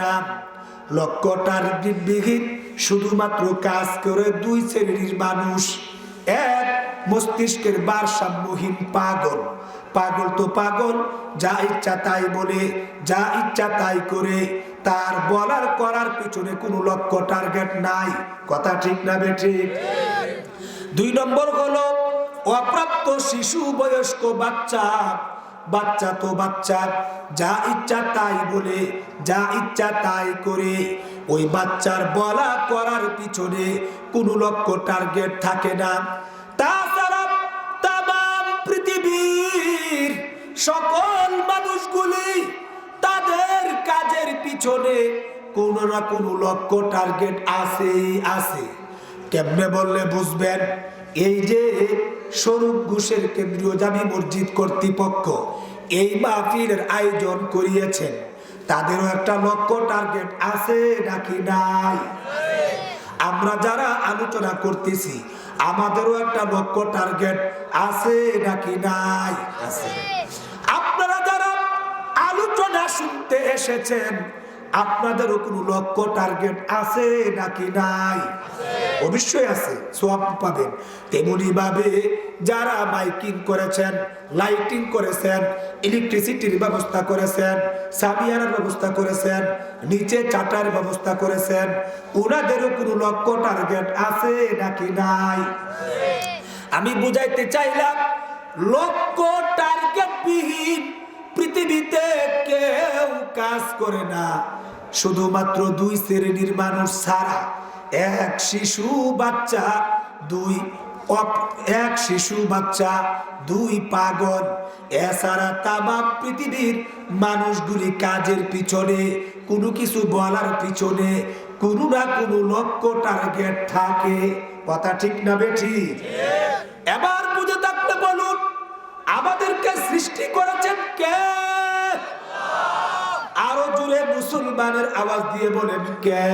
না। লক্ষ টার্গেট বিহীন শুধুমাত্র কাজ করে দুই শ্রেণির মানুষ। এক, মস্তিষ্কের ভারসাম্যহীন পাগল। পাগল তো পাগল, যা ইচ্ছা তাই বলে, যা ইচ্ছা তাই করে। তার বলার করার পিছনে কোনো লক্ষ্য টার্গেট নাই। কথা ঠিক না বেঠিক দুই নম্বর হলো, অপ্রাপ্ত শিশু বয়স্ক বাচ্চা। বাচ্চা তো বাচ্চা, যা ইচ্ছা তাই বলে, যা ইচ্ছা তাই করে। ওই বাচ্চার বলা করার পিছনে কোনো লক্ষ্য টার্গেট থাকে না। তাছাড়া তাম পৃথিবীর সকল মানুষগুলি তাদের কাজের পিছনে কোনো না কোনো লক্ষ্য টার্গেট আছেই, আছে। কেমনে বললে বুঝবেন? এই যে স্বরূপ ঘোষের কেন্দ্রীয় জামি মসজিদ কর্তৃপক্ষ এই মাহফিলের আয়োজন করিয়েছেন, তাদেরও একটা লক্ষ্য টার্গেট আছে নাকি নাই? আমরা যারা আলোচনা করতেছি, আমাদেরও একটা লক্ষ্য টার্গেট আছে নাকি নাই? আছে। আপনারা যারা আলোচনা শুনতে এসেছেন, আপনাদেরও কোনো লক্ষ্য টার্গেট আছে নাকি নাই? অবশ্যই আছে সোয়াব পাবেন তেমনি ভাবে যারা বাইকিং করেছেন, লাইটিং করেছেন ইলেকট্রিসিটির ব্যবস্থা করেছেন, সামিয়ানার ব্যবস্থা করেছেন, নিচে চাটার ব্যবস্থা করেছেন ওনাদেরও কোনো লক্ষ্য টার্গেট আছে নাকি নাই? আমি বুঝাইতে চাইলাম, লক্ষ্য টার্গেট বিহীন পৃথিবীতে কেউ কাজ করে না। শুধুমাত্র দুই শ্রেণির মানুষ ছাড়া এক শিশু বাচ্চা, দুই এক শিশু বাচ্চা, দুই পাগল। এছাড়া তামাম পৃথিবীর মানুষগুলি কাজের পিছনে, কোনো কিছু বলার পিছনে, কোনো না কোনো লক্ষ্য টার্গেট থাকে। কথা ঠিক না বেঠি? এবার বুঝে থাকতে বলুন, আমাদেরকে সৃষ্টি করেছেন কে? আরও জুড়ে মুসলমানের আওয়াজ দিয়ে বলেন কে?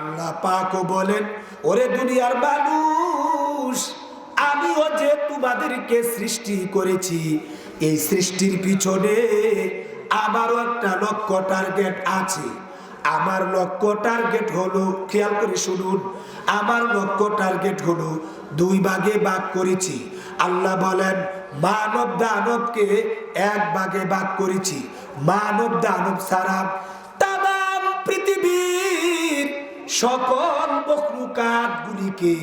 আল্লাহ পাকও বলেন, ওরে দুনিয়ার মানুষ, আমিও যে তোমাদেরকে সৃষ্টি করেছি, এই সৃষ্টির পিছনে আমারও একটা লক্ষ্য টার্গেট আছে। আমার লক্ষ্য টার্গেট হলো, খেয়াল করে শুনুন, আমার লক্ষ্য টার্গেট হলো দুই ভাগে ভাগ করেছি। আল্লাহ বলেন, মানব দানবকে এক ভাগে ভাগ করেছি। মানব দানব সারা সকল মখলুকাত গুলিকে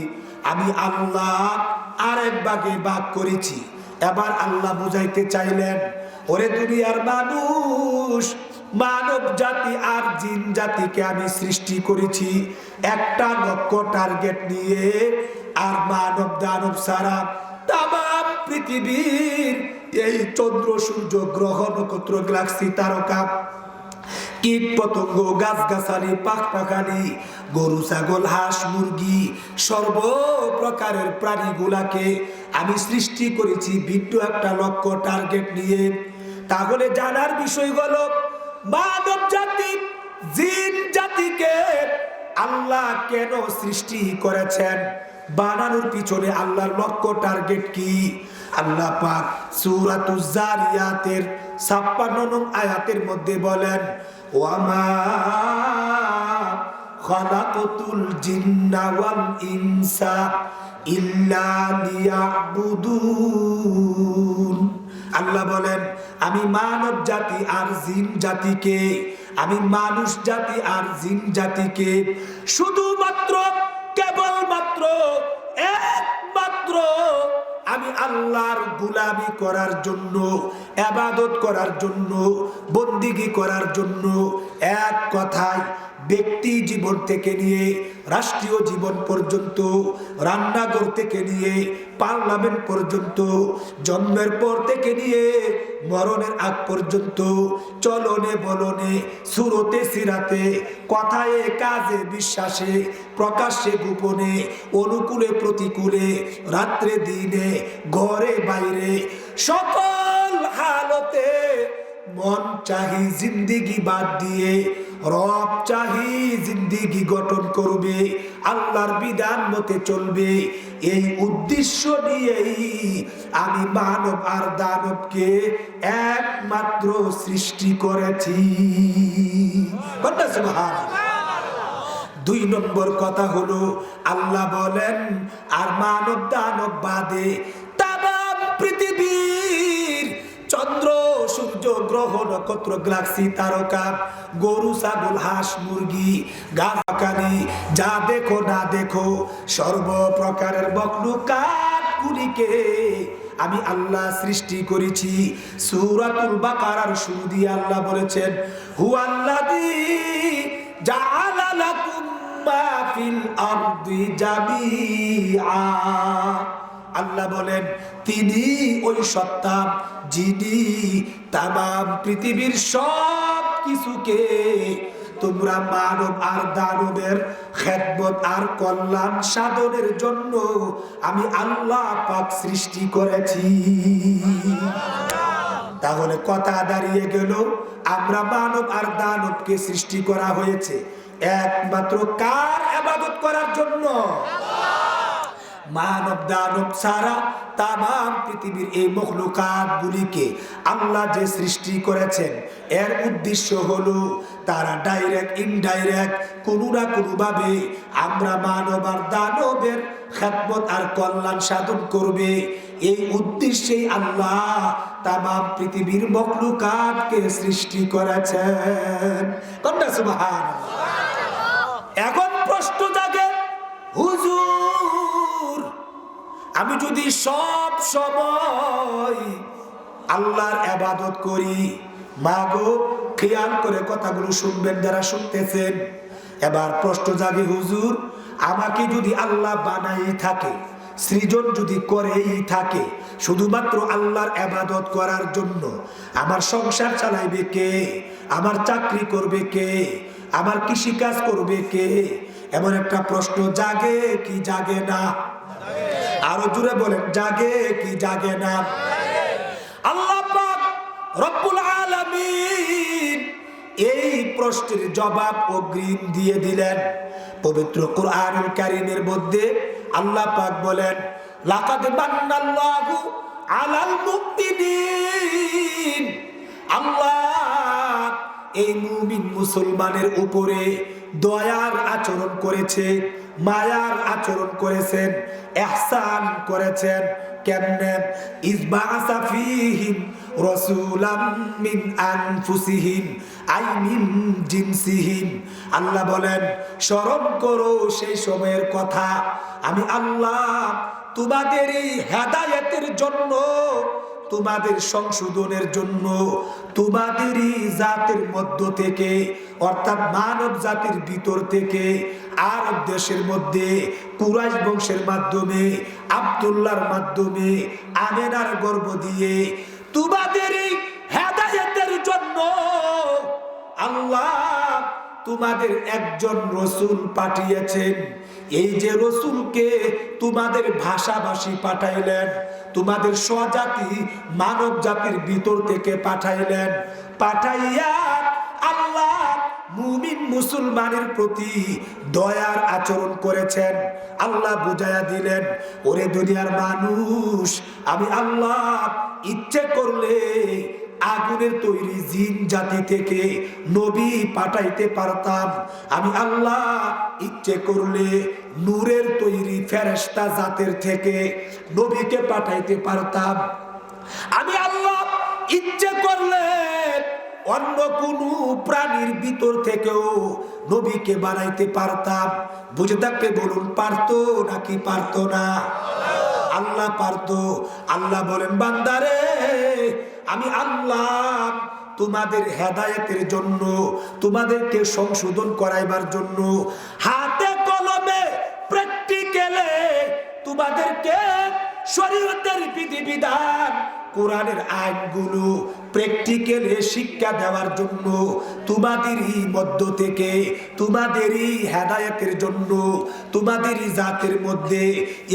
আমি আল্লাহ আরেক ভাগে ভাগ করেছি। এবার আল্লাহ বুঝাইতে চাইলেন, ওরে দুনিয়ার মানুষ, মানব জাতি আর জিন জাতিকে আমি সৃষ্টি করেছি। একটা লক্ষ্য টার্গেট নিয়ে, আর মানব দানব সারা তাম পৃথিবীর এই চন্দ্র সূর্য গ্রহ নক্ষত্র গ্যালাক্সি তারকা কীট পতঙ্গ গাছ গাছালি পাখ গরু, ছাগল, হাঁস, মুরগি সর্ব প্রকারের প্রাণীগুলাকে আমি সৃষ্টি করেছি ভিন্ন একটা লক্ষ্য টার্গেট নিয়ে। তাহলে জানার বিষয় হলো, মানব জাতি, জিন জাতিকে আল্লাহ কেন সৃষ্টি করেছেন? বানানোর পিছনে আল্লাহর লক্ষ্য টার্গেট কি? আল্লাহ পাক সূরাতুজ জারিয়াতের 56 নং আয়াতের মধ্যে বলেন ওয়ামা ইনসা ইল্লা আল্লাহ বলেন, আমি মানব জাতি আর জিন জাতিকে, আমি মানুষ জাতি আর জিন জাতিকে শুধুমাত্র, কেবলমাত্র, একমাত্র আমি আল্লাহর গুলামি করার জন্য আবাদত করার জন্য বন্দিগি করার জন্য এক কথায় ব্যক্তি জীবন থেকে নিয়ে, রাষ্ট্রীয় জীবন পর্যন্ত, রান্নাঘর থেকে নিয়ে, পার্লামেন্ট পর্যন্ত, জন্মের পর থেকে নিয়ে, মরণের আগ পর্যন্ত, চলনে বলনে, সুরতে সিরাতে, কথায় কাজে বিশ্বাসে, প্রকাশ্যে গোপনে, অনুকূলে প্রতিকূলে, রাত্রে দিনে, ঘরে বাইরে, সকল হালতে মন চাহি জিন্দিগি বাদ দিয়ে রব চাহি জিন্দিগি গঠন করবে, আল্লাহর বিধান মতে চলবে। এই উদ্দেশ্য নিয়েই আমি মানব আর দানবকে একমাত্র সৃষ্টি করেছি। দুই নম্বর কথা হলো, আল্লাহ বলেন, আর মানব দানব বাদে তামাম পৃথিবীর চন্দ্র সূর্য, গ্রহ, নক্ষত্র গ্লাক্সি তারকা, গরু, ছাগল, হাঁস, মুরগি গাছাকালি যা দেখো, না দেখো, সর্বপ্রকারের বকলুকাত গুলিকে আমি আল্লাহ সৃষ্টি করেছি। সূরাতুল বাকারার শুরু দিয়ে আল্লাহ বলেছেন, হুয়াল্লাযী জাআলা লাকুম মা ফিল আরদি জামিআ। আল্লাহ বলেন তিনি ওই সত্তা, যিনি তাম পৃথিবীর সব কিছুকে তোমরা মানব আর দানবের খেদমত আর কল্যাণ সাধনের জন্য আমি আল্লাহ পাক সৃষ্টি করেছি। তাহলে কথা দাঁড়িয়ে গেল, আমরা মানব আর দানবকে সৃষ্টি করা হয়েছে। একমাত্র কার আবাদত করার জন্য? মানব দানব ছাড়া তাম পৃথিবীর এই মখলুকাত গুলিকে আল্লাহ যে সৃষ্টি করেছেন, এর উদ্দেশ্য হলো তারা ডাইরেক্ট ইনডাইরেক্ট কোনো না কোনোভাবে আমরা মানব আর দানবের খেদমত আর কল্যাণ সাধন করবে। এই উদ্দেশ্যেই আল্লাহ তাম পৃথিবীর মখলুকাতকে সৃষ্টি করেছেন। কন্যা সুবহান এখন প্রশ্ন জাগে, হুজুর আমি যদি সব সময় আল্লাহর আবাদত করি মা গো খেয়াল করে কথাগুলো শুনবেন যারা শুনতেছেন। এবার প্রশ্ন জাগে, হুজুর, আমাকে যদি আল্লাহ বানাই থাকে, সৃজন যদি করেই থাকে, শুধুমাত্র আল্লাহর আবাদত করার জন্য আমার সংসার চালাইবে কে? আমার চাকরি করবে কে? আমার কৃষিকাজ করবে কে? এমন একটা প্রশ্ন জাগে কি জাগে না? আরও জুড়ে বলেন, জাগে কি জাগে না? আল্লাহ পাক রব্বুল আলামিন এই প্রশ্নের জবাব অগ্রিম দিয়ে দিলেন। পবিত্র কোরআনুল কারীমের মধ্যে আল্লাহ পাক বলেন, লাকাদ মান্নাল্লাহু আলাল মুমিনিন। আল্লাহ এই মুমিন মুসলমানের উপরে দয়ার আচরণ করেছে। মায়ার আচরণ করেছেন, এহসান করেছেন, কেমনে? ইসবাসা ফিহিম রাসূলাম মিন আনফুসিহিম আই মিন জিনসিহিম। আল্লাহ বলেন স্মরণ করো সেই সময়ের কথা। আমি আল্লাহ তোমাদেরই হেদায়েতের জন্য তোমাদের সংশোধনের জন্য তোমাদেরই জাতির মধ্য থেকে, অর্থাৎ মানব জাতির ভিতর থেকে, আরব দেশের মধ্যে, কুরাইশ বংশের মাধ্যমে আবদুল্লার মাধ্যমে, আমেনার গর্ব দিয়ে তোমাদেরই হেদায়েতের জন্য আল্লাহ তোমাদের একজন রসুল পাঠিয়েছেন। এই যে রসুলকে তোমাদের ভাষাভাষী পাঠাইলেন, তোমাদের স্বজাতি মানব জাতির ভিতর থেকে পাঠাইলেন। পাঠাইয়া আল্লাহ মুমিন মুসলমানের প্রতি দয়ার আচরণ করেছেন। আল্লাহ বুঝাইয়া দিলেন, ওরে দুনিয়ার মানুষ, আমি আল্লাহ ইচ্ছে করলে আগুনের তৈরি জিন জাতি থেকে নবী পাঠাইতে পারতাম। আমি আল্লাহ ইচ্ছে করলে নূরের তৈরি ফেরেস্তা জাতের থেকে নবীকে পাঠাইতে পারতাম। আমি আল্লাহ ইচ্ছে করলে অন্য কোন প্রাণীর ভিতর থেকেও নবীকে বানাইতে পারতাম। বুঝে থাকতে বলুন, পারতো নাকি পারতো না? আল্লাহ পারতো। আল্লাহ বলেন, বান্দারে আমি আল্লাহ তোমাদের হেদায়তের জন্য, তোমাদেরকে সংশোধন করাইবার জন্য হাতে কলমে প্র্যাকটিক্যালে তোমাদেরকে শরীয়তের বিধিবিধান কোরআনের আইনগুলো প্র্যাকটিক্যালে শিক্ষা দেওয়ার জন্য, তোমাদেরই মধ্য থেকে, তোমাদেরই হেদায়েতের জন্য, তোমাদেরই জাতের মধ্যে,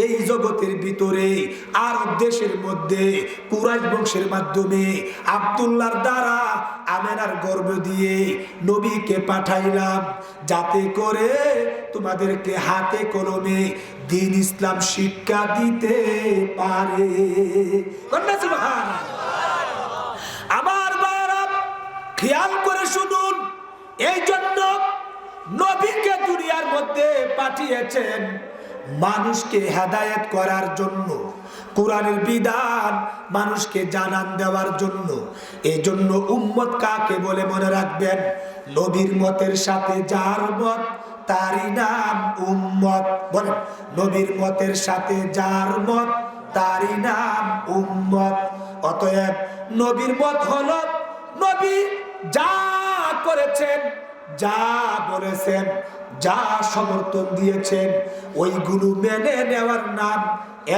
এই জগতের ভিতরে, আরব দেশের মধ্যে, কুরাইশ বংশের মাধ্যমে আবদুল্লার দ্বারা আমেনার গর্ব দিয়ে নবীকে পাঠাইলাম, যাতে করে তোমাদেরকে হাতে কলমে দিন ইসলাম শিক্ষা দিতে পারে। আমার বারা খেয়াল করে শুনুন এই জন্য নবীকে দুনিয়ার মধ্যে পাঠিয়েছেন মানুষকে হেদায়েত করার জন্য, কোরআনের বিধান মানুষকে জানান দেওয়ার জন্য। এই জন্য উম্মত কাকে বলে মনে রাখবেন? নবীর মতের সাথে যার মত তারই নাম উম্মত। বলেন, নবীর মতের সাথে যার মত, তারই নাম উম্মত। অতএব নবীর মত হলো, নবী যা করেছেন, যা বলেছেন, যা সমর্থন দিয়েছেন, ওইগুলো মেনে নেওয়ার নাম,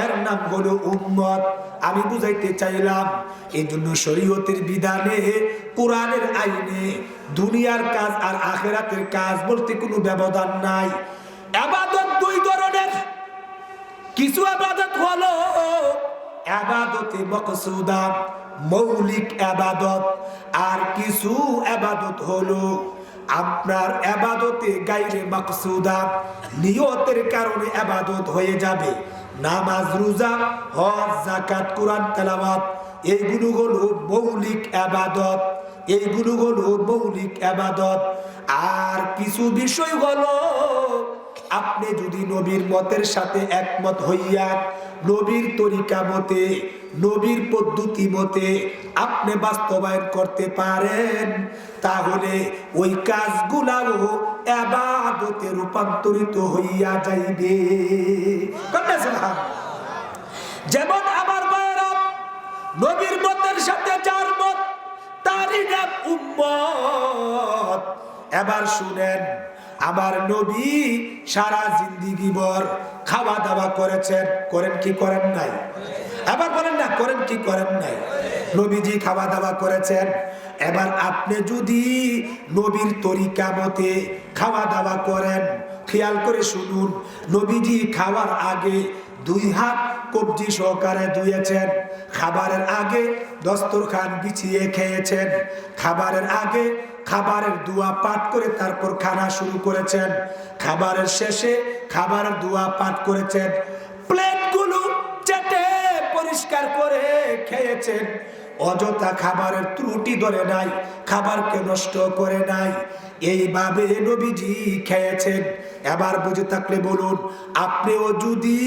এর নাম হলো উম্মত। আমি বুঝাইতে চাইলাম এই জন্য শরীয়তের বিধানে, কোরআনের আইনে দুনিয়ার কাজ আর আখেরাতের কাজ বলতে কোনো ব্যবধান নাই। আবাদত দুই ধরনের। কিছু আবাদত হলো আবাদতে মকসুদা, মৌলিক আবাদত, আর কিছু আবাদত হলো আপনার আবাদতে গাইরে মকসুদা, নিয়তের কারণে আবাদত হয়ে যাবে। নামাজ, রোজা, হজ জাকাত কোরআন, তেলাওয়াত এইগুলো হলো মৌলিক আবাদত। এইগুলো হলো মৌলিক আবাদত। আর কিছু বিষয় হলো, আপনি যদি নবীর মতের সাথে একমত হইয়া নবীর তরিকা মতে, নবীর পদ্ধতি মতে আপনি বাস্তবায়ন করতে পারেন, তাহলে ওই কাজগুলাও আবাদতে রূপান্তরিত হইয়া যাইবে। যেমন আমার মায়েরা নবীর মতের সাথে মত তারই নাম উম্মত। এবার শুনেন, আমার নবী সারা জিন্দিগি ভর খাওয়া দাওয়া করেছেন, করেন কি করেন নাই? এবার বলেন না, করেন কি করেন নাই? নবীজি খাওয়া দাওয়া করেছেন। এবার আপনি যদি নবীর তরিকা মতে খাওয়া দাওয়া করেন, খেয়াল করে শুনুন, নবীজি খাওয়ার আগে দুই হাত কবজি সহকারে ধুয়েছেন। খাবারের আগে দস্তরখান বিছিয়ে খেয়েছেন। খাবারের আগে খাবারের দোয়া পাঠ করে তারপর খানা শুরু করেছেন। খাবারের শেষে খাবারের দোয়া পাঠ করেছেন। প্লেটগুলো চেটে পরিষ্কার করে খেয়েছেন। অযথা খাবারের ত্রুটি ধরে নাই, খাবারকে নষ্ট করে নাই। এইভাবে নবীজি খেয়েছেন। এবার বুঝে থাকলে বলুন, আপনিও যদি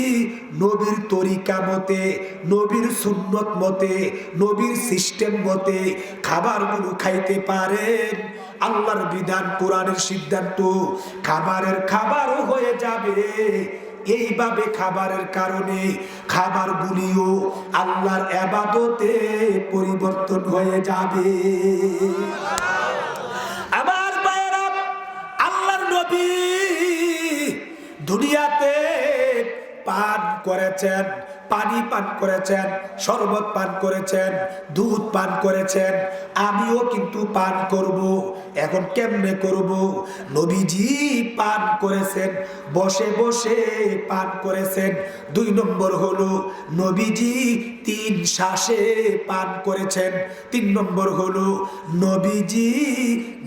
নবীর তরিকা মতে, নবীর সুন্নত মতে, নবীর সিস্টেম মতে খাবারগুলো খাইতে পারেন, আল্লাহর বিধান, কোরআনের সিদ্ধান্ত, খাবারের খাবারও হয়ে যাবে। এইভাবে খাবারের কারণে খাবারগুলিও আল্লাহর আবাদতে পরিবর্তন হয়ে যাবে। পান করেছেন, পানি পান করেছেন, শরবত পান করেছেন, দুধ পান করেছেন, আমিও কিন্তু পান করব। এখন কেমনে করব? নবীজি পান করেছেন, বসে বসে পান করেছেন। দুই নম্বর হলো, নবীজি তিন শ্বাসে পান করেছেন। তিন নম্বর হলো, নবীজি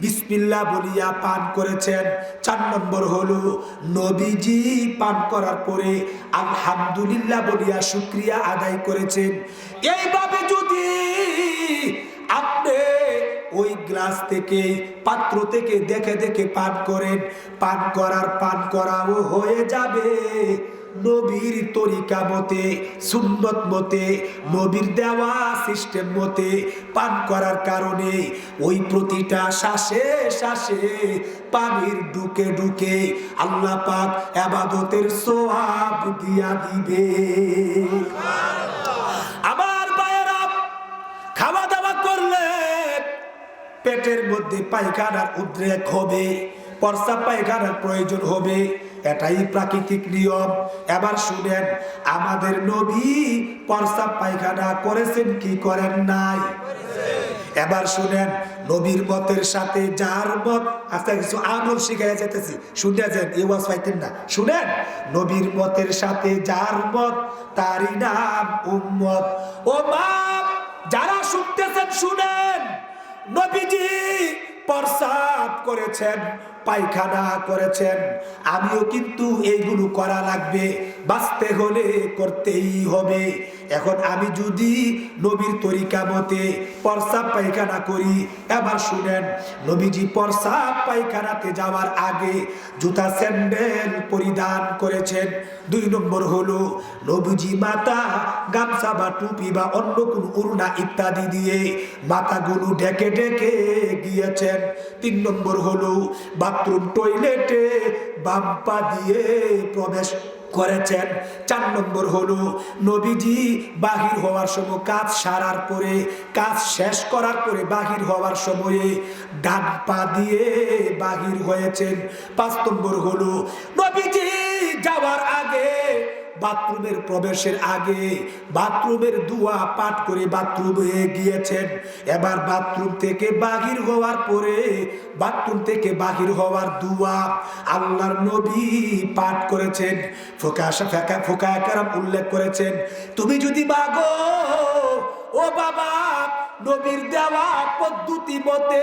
বিসমিল্লা বলিয়া পান করেছেন। চার নম্বর হলো, নবীজি পান করার পরে আলহামদুলিল্লাহ বলিয়া শুক্রিয়া আদায় করেছেন। এইভাবে যদি গ্লাস থেকে পাত্র থেকে দেখে দেখে পান করেন। পান করার পান করাও হয়ে যাবে। নবীর তরিকা মতে, সুন্নত মতে, নবীর দেওয়া সিস্টেম মতে পান করার কারণে ওই প্রতিটা শ্বাসে শ্বাসে পানির ডুকে ডুকে আল্লাহ পাক আবাদতের সোয়াব দিয়া দিবে। পেটের মধ্যে পায়খানার উদ্রেক হবে পর্সা পায়খানার প্রয়োজন হবে, এটাই প্রাকৃতিক নিয়ম। এবার শুনেন, আমাদের নবী পর্সা পায়খানা করেছেন কি করেন নাই? এবার শুনেন, নবীর মতের সাথে যার মত আস্তে কিছু আমল শিখাই যেতেছি শুনে এই ওয়াজ পাইতেন না। শুনেন, নবীর মতের সাথে যার মত তারই নাম উম্মত। ও মা যারা শুনতেছেন শুনেন নবীজি প্রসাব করেছেন পায়খানা করেছেন। আমিও কিন্তু এইগুলো করা লাগবে বাঁচতে হলে করতেই হবে। এখন আমি যদি নবীর তরিকা মতে পরসাব পায়খানা করি, এবার শুনেন, নবীজি পরসাব পায়খানাতে যাওয়ার আগে জুতা স্যান্ডেল পরিধান করেছেন। দুই নম্বর হলো, নবীজি মাতা গামছা বা টুপি বা অন্য কোন উড়না ইত্যাদি দিয়ে মাথাগুলো ঢেকে ঢেকে গিয়েছেন। তিন নম্বর হলো, বাথরুম টয়লেটে বাম্পা দিয়ে প্রবেশ করেছেন। চার নম্বর হলো, নবীজি বাহির হওয়ার সময় কাজ সারার পরে, কাজ শেষ করার পরে বাহির হওয়ার সময়ে ডান পা দিয়ে বাহির হয়েছেন। পাঁচ নম্বর হলো, নবীজি যাওয়ার আগে বাথরুমের প্রবেশের আগে বাথরুমের দুয়া পাঠ করে বাথরুমে গিয়েছেন। এবার বাথরুম থেকে বাহির হওয়ার পরে বাথরুম থেকে বাহির হওয়ার দুয়া আল্লাহর নবী পাঠ করেছেন। ফোকা ফেকা, ফোকা উল্লেখ করেছেন। তুমি যদি মাগো ও বাবা নবীর দেওয়া পদ্ধতি মতে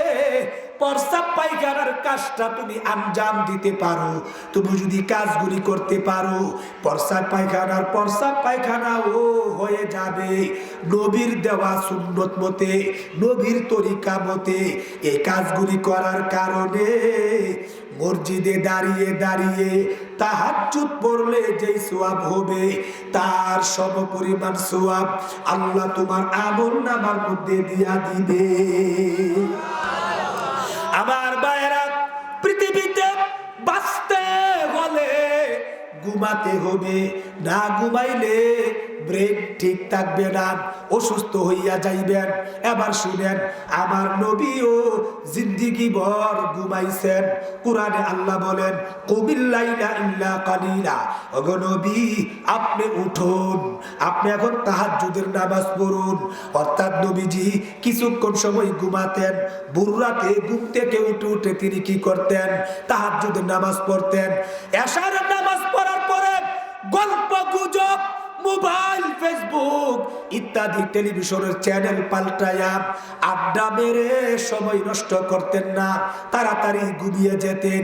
পরসাব পায়খানার কাজটা তুমি আঞ্জাম দিতে পারো। তুমি যদি কাজগুলি করতে পারো পরসাব পায়খানার পরসাব পায়খানা ও হয়ে যাবে। নবীর দেওয়া সুন্নত মতে, নবীর তরিকা মতে এই কাজগুলি করার কারণে মসজিদে দাঁড়িয়ে দাঁড়িয়ে তাহাজ্জুদ পড়লে যেই সোয়াব হবে, তার সম পরিমাণ সোয়াব আল্লাহ তোমার আমল নামার মধ্যে দিয়া দিবে। আমার বায়রা পৃথিবীতে বাঁচতে হলে ঘুমাতে হবে, না ঘুমাইলে ব্রেন ঠিক থাকবে না। অসুস্থ হইয়া যাইবেন। এবার শুনেন, আমার নবীও জিন্দিগি ভর ঘুমাইছেন। কোরআনে আল্লাহ বলেন কবিল্লাইলা ইল্লা কালিলা। ওগো নবী, আপনি উঠুন, আপনি এখন তাহাজ্জুদের নামাজ পড়ুন। অর্থাৎ নবীজি কিছুক্ষণ সময় ঘুমাতেন বুড়রাতে ঘুম থেকে উঠে উঠে তিনি কি করতেন? তাহাজ্জুদের নামাজ পড়তেন। এশার নামাজ পড়ার পরে গল্প গুজব মোবাইল, ফেসবুক ইত্যাদি টেলিভিশনের চ্যানেল পাল্টায়া আড্ডা মেরে সময় নষ্ট করতেন না, তাড়াতাড়ি ঘুমিয়ে যেতেন।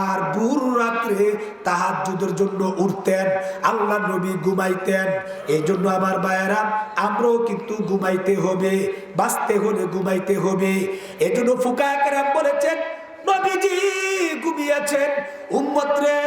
আর বুড় রাত্রে তাহাজ্জুদের জন্য উঠতেন, আল্লাহ নবী ঘুমাইতেন। এই জন্য আমার বায়েরা আমরাও কিন্তু ঘুমাইতে হবে, বাঁচতে হলে ঘুমাইতে হবে। এই জন্য ফুকা বলেছেন, নবীজি ঘুমিয়েছেন, উম্মত রে।